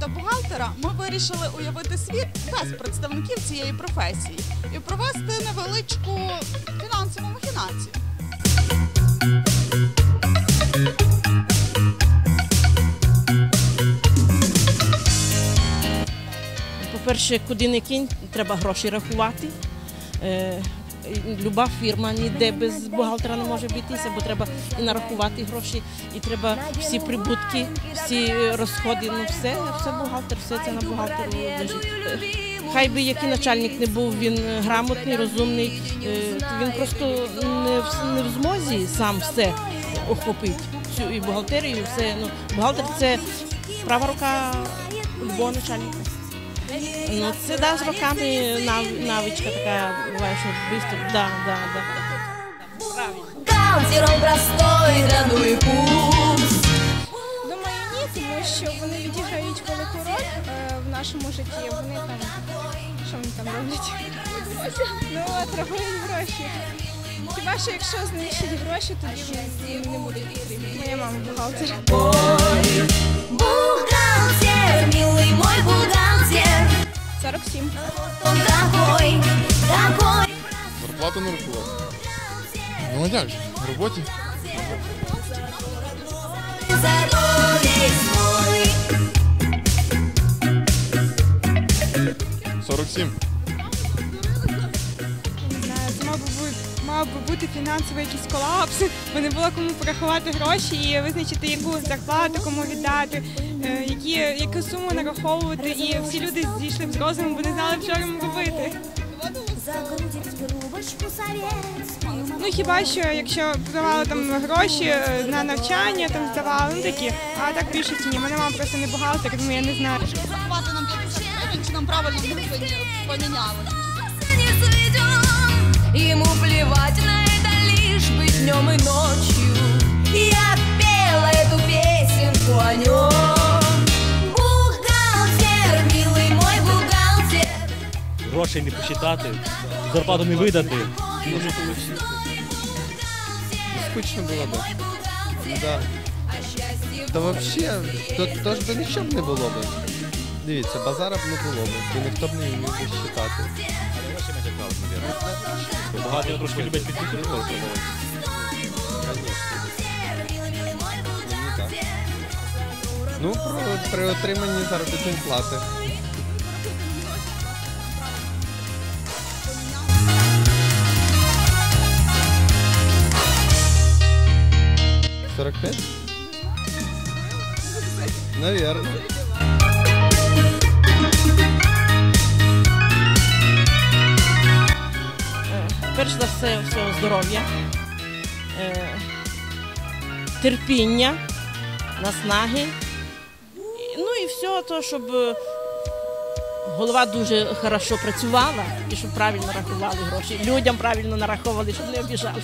та бухгалтера, ми вирішили уявити світ без представників цієї професії і провести невеличку фінансову махінацію. По-перше, куди не кинь, треба гроші рахувати. Люба фірма ніде без бухгалтера не може обійтися, бо треба і нарахувати гроші, і треба всі прибутки, всі розходи. Ну все, все бухгалтер, все це на бухгалтеру лежить. Хай би який начальник не був, він грамотний, розумний, е, він просто не в, не в змозі сам все охопити. Всю і бухгалтерію, і все. Ну, бухгалтер це права рука любого начальника. Ну, це да, з роками нав- навичка така буває, що швидко. Да, да, да. Бухгалтером простой дадує курс. Думаю, ні, тому що вони відіграють велику роль е, в нашому житті. Вони там що вони там роблять? Ну отрахують гроші. Хіба що якщо знищать гроші, тоді вони не будуть. Моя мама бухгалтер, 47. Он такой, такой. Зарплату не рахувати. Ну а як же? В роботі. Задорить мой. 47. Не знаю, це мав би бути, фінансовий якийсь колапс, бо не було кому порахувати гроші і визначити, яку зарплату кому віддати, яку суму нараховувати. І всі люди зійшли б з розуму, бо не знали, що їм робити. Ну хіба що якщо давали там гроші на навчання, там здавали, ну такі, а так більшості ні. Мене мама просто не бухгалтер, тому я не знаю. Рахувати нам 50 гривень, чи нам правильно поміняли. Ему плевать на это лишь бы днем и ночью. Грошей не посчитати, зарплату не видати. Скучно було б. Да. Та взагалі, то, то ж би нічого б не було б. Дивіться, базара б не було б, і ніхто б не вмів би считати. Багато трошки люблять підписувати. Ну, про, при отриманні заробітної плати. Сорок пять? Наверное. Перш за все, всього здоров'я, е, терпіння, наснаги. Ну і все, то, щоб е, голова дуже хорошо працювала і щоб правильно рахували гроші. Людям правильно нараховували, щоб не обіжали.